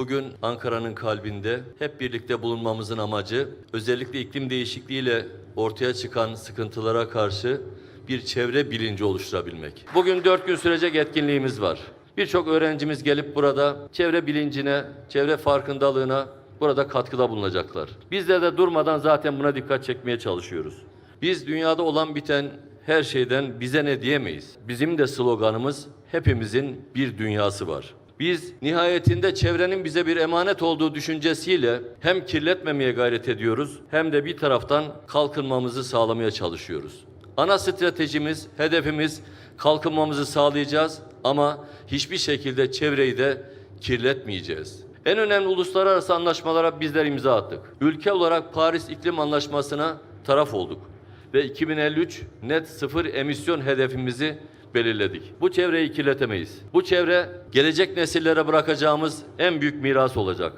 Bugün Ankara'nın kalbinde hep birlikte bulunmamızın amacı özellikle iklim değişikliğiyle ortaya çıkan sıkıntılara karşı bir çevre bilinci oluşturabilmek. Bugün dört gün sürecek etkinliğimiz var. Birçok öğrencimiz gelip burada çevre bilincine, çevre farkındalığına burada katkıda bulunacaklar. Bizler de durmadan zaten buna dikkat çekmeye çalışıyoruz. Biz dünyada olan biten her şeyden bize ne diyemeyiz. Bizim de sloganımız hepimizin bir dünyası var. Biz nihayetinde çevrenin bize bir emanet olduğu düşüncesiyle hem kirletmemeye gayret ediyoruz hem de bir taraftan kalkınmamızı sağlamaya çalışıyoruz. Ana stratejimiz, hedefimiz kalkınmamızı sağlayacağız ama hiçbir şekilde çevreyi de kirletmeyeceğiz. En önemli uluslararası anlaşmalara bizler imza attık. Ülke olarak Paris İklim Anlaşması'na taraf olduk ve 2053 net sıfır emisyon hedefimizi belirledik. Bu çevreyi kirletemeyiz. Bu çevre gelecek nesillere bırakacağımız en büyük miras olacak.